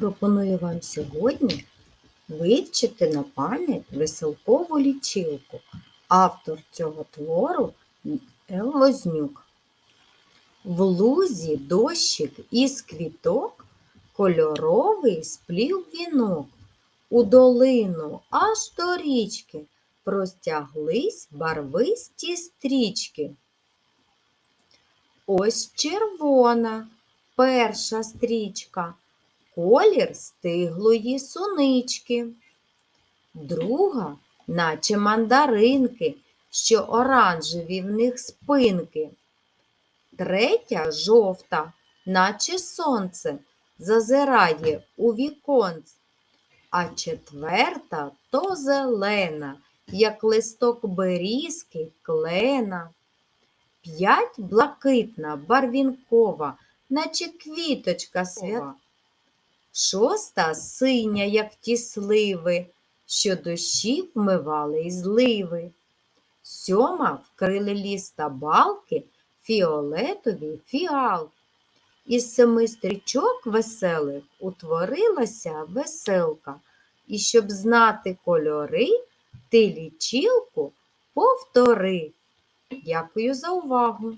Пропоную вам сьогодні вивчити на пам'ять веселкову лічилку. Автор цього твору. Вознюк. В лузі дощик із квіток кольоровий сплів вінок. У долину аж до річки простяглись барвисті стрічки. Ось червона перша стрічка, колір стиглої сунички. Друга, наче мандаринки, що оранжеві в них спинки. Третя жовта, наче сонце, зазирає у віконць. А четверта то зелена, як листок берізки, клена. П'ять блакитна, барвінкова, наче квіточка свята. Шоста синя, як ті сливи, що дощі вмивали й зливи. Сьома вкрили ліс та балки фіолетові фіал. Із семи стрічок веселих утворилася веселка. І щоб знати кольори, ти лічилку повтори. Дякую за увагу!